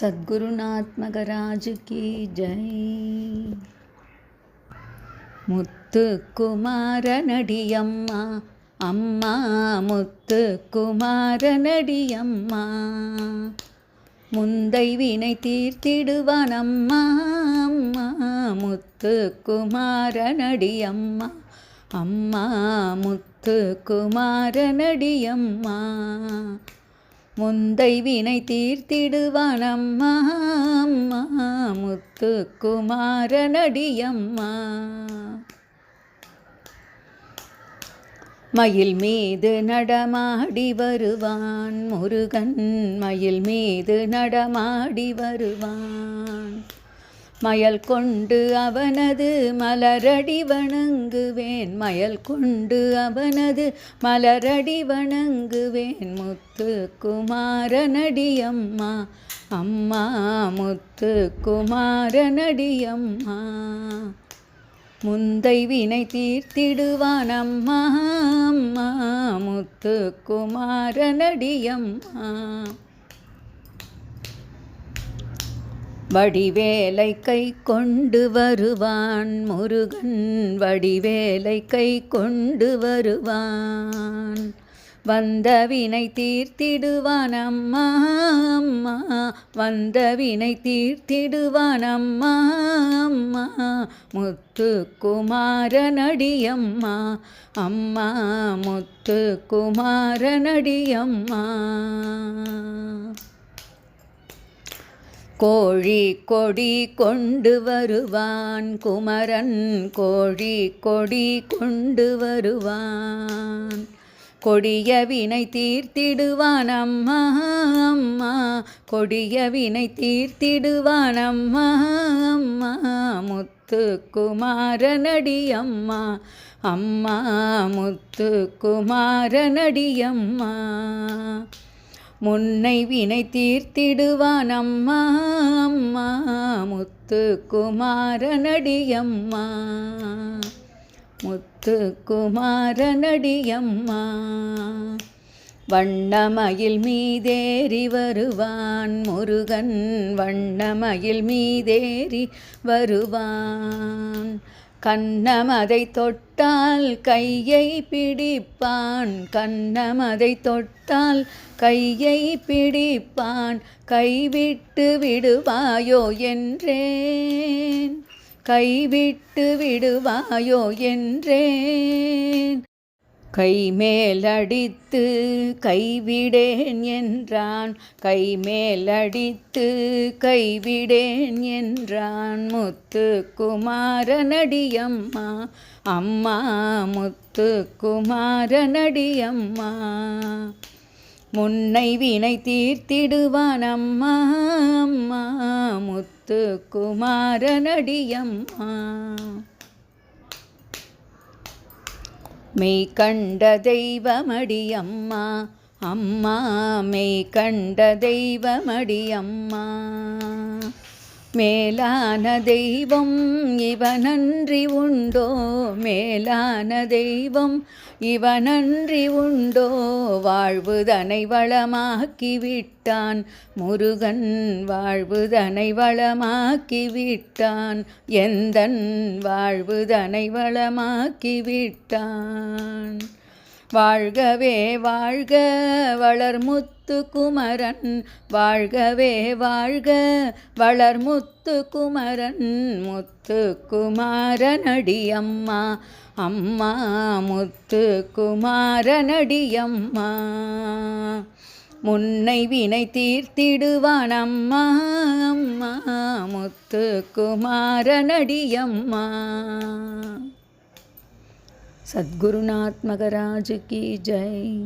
சத்குருநாத் மகராஜ் கி ஜெய். முத்துக்குமாரனடியம்மா அம்மா முத்துக்குமாரனடியம்மா. முந்தை வினை தீர்த்திடுவான் அம்மா அம்மா முத்துக்குமாரனடியம்மா. அம்மா முத்துக்குமாரனடியம்மா. முந்தை வினை தீர்த்திடுவான் அம்மா அம்மா முத்துக்குமாரனடியம்மா. மயில் மீது நடமாடி வருவான் முருகன் மயில் மீது நடமாடி வருவான். மயல் கொண்டு அவனது மலரடி வணங்குவேன். மயல் கொண்டு அவனது மலரடி வணங்குவேன். முத்து குமாரனடியம்மா அம்மா முத்து குமாரனடியம்மா. முந்தை வினை தீர்த்திடுவான் அம்மா அம்மா முத்து குமாரனடியம்மா. வடிவேலை கை கொண்டு வருவான் முருகன். வடிவேலை கை கொண்டு வருவான். வந்த வினை தீர்த்திடுவான் அம்மா அம்மா. வந்த வினை தீர்த்திடுவான் அம்மா அம்மா. முத்து குமாரனடியம்மா அம்மா. முத்து குமாரனடியம்மா கோழி கொடி கொண்டு வருவான். குமரன் கோழி கொடி கொண்டு வருவான். கொடிய வினை தீர்த்திடுவான் அம்மா அம்மா. கொடிய வினை தீர்த்திடுவான் அம்மா அம்மா. முத்து குமாரனடி அம்மா அம்மா. முத்து குமாரனடி முன்னை வினை தீர்த்திடுவான் அம்மா அம்மா முத்து குமாரனடியம்மா வண்ணமயில் மீதேறி வருவான். முருகன் வண்ணமயில் மீதேறி வருவான். கண்ணமதை தொட்டால் கையை பிடிப்பான். கண்ணமதை தொட்டால் கையை பிடிப்பான். கைவிட்டு விடுவாயோ என்றேன். கைவிட்டு விடுவாயோ என்றேன். கைமேலடித்து கைவிடேன் என்றான். கைமேலடித்து கைவிடேன் என்றான். முத்துக்குமாரனடியம்மா அம்மா முத்துக்குமாரனடியம்மா முன்னை வினை தீர்த்திடுவான் அம்மா அம்மா முத்து குமாரனடியம்மா மெய் கண்ட தெய்வமடி அம்மா. அம்மா மெய் கண்ட தெய்வமடி அம்மா. மேலான தெய்வம் இவனன்றி உண்டோ? மேலான தெய்வம் இவனன்றி உண்டோ? வாழ்வுதனை வளமாக்கிவிட்டான். முருகன் வாழ்வுதனை வளமாக்கிவிட்டான். எந்தன் வாழ்வுதனை வளமாக்கிவிட்டான்? வாழ்கவே வாழ்க வளர்முத்து முத்துக்குமரன் வாழ்கவே வாழ்க. வளர்முத்து குமரன் முத்து குமாரனடியம்மா அம்மா முத்து குமாரனடியம்மா முன்னை வினை தீர்த்திடுவான் அம்மா அம்மா முத்துக்குமாரனடியம்மா. சத்குருநாத்மகராஜு கி ஜெய்.